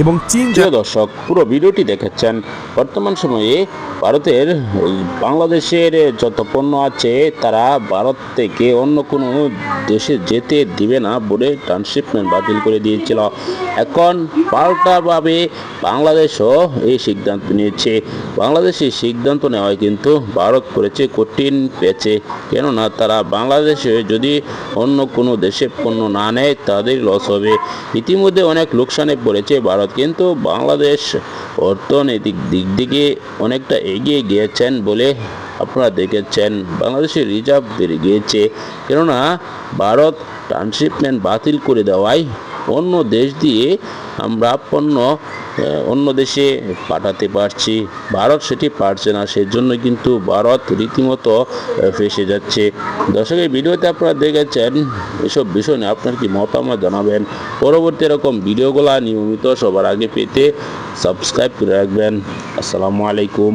এবং চীন দর্শক, পুরো ভিডিওটি দেখাচ্ছেন বর্তমান সময়ে ভারতের, বাংলাদেশের যত পণ্য আছে, তারা ভারত থেকে অন্য কোনো দেশে যেতে দিবে না বলে ট্রান্সশিপমেন্ট বাতিল করে দিয়েছিল। এখন পাল্টাভাবে বাংলাদেশও এই সিদ্ধান্ত নিয়েছে। বাংলাদেশের সিদ্ধান্ত নেওয়ায় কিন্তু ভারত করেছে কঠিন পেয়েছে কেননা, তারা বাংলাদেশে যদি অন্য কোনো দেশে পণ্য না নেয়, তাদের লস হবে। ইতিমধ্যে অনেক লোকসানে পড়েছে ভারত। কিন্তু বাংলাদেশ অর্থনৈতিক দিক দিকে অনেকটা এগিয়ে গিয়েছেন বলে আপনারা দেখেছেন। বাংলাদেশের রিজার্ভ বেড়ে গিয়েছে। কেননা, ভারত ট্রান্সশিপমেন্ট বাতিল করে দেওয়ায় অন্য দেশ দিয়ে আমরা পণ্য অন্য দেশে পাঠাতে পারছি। ভারত সেটি পারছে না, সেজন্য কিন্তু ভারত রীতিমতো ফেসে যাচ্ছে। দর্শকের ভিডিওতে আপনারা দেখেছেন, এসব বিষয় নিয়ে আপনার কি মতামত জানাবেন? পরবর্তী এরকম ভিডিওগুলো নিয়মিত সবার আগে পেতে সাবস্ক্রাইব করে রাখবেন। আসসালামু আলাইকুম।